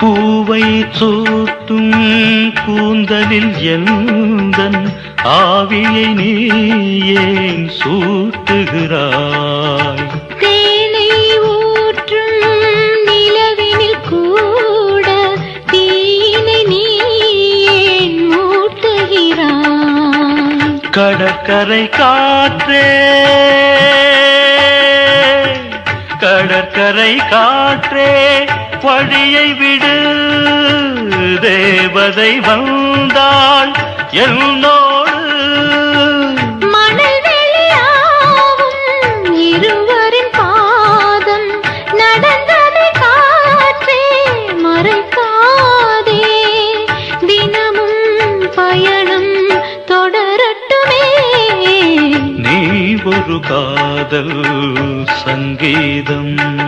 பூவை சூட்டும் கூந்தலில் எந்தன் ஆவியை நீ ஏன் சூட்டுகிறாய்? தேனை ஊற்றும் நிலவினில் கூட தீயினை நீ ஏன் மூட்டுகிறாய். கடற்கரை காற்றே கடற்கரை காற்றே வழியை விடு தேவதை வந்தாள் என்னோடு. மணல் வெளியாகும் இருவரின் பாதம் நடந்ததை காற்றே மறைக்காதே. தினமும் பயணம் தொடரட்டுமே. நீ ஒரு காதல் சங்கீதம்.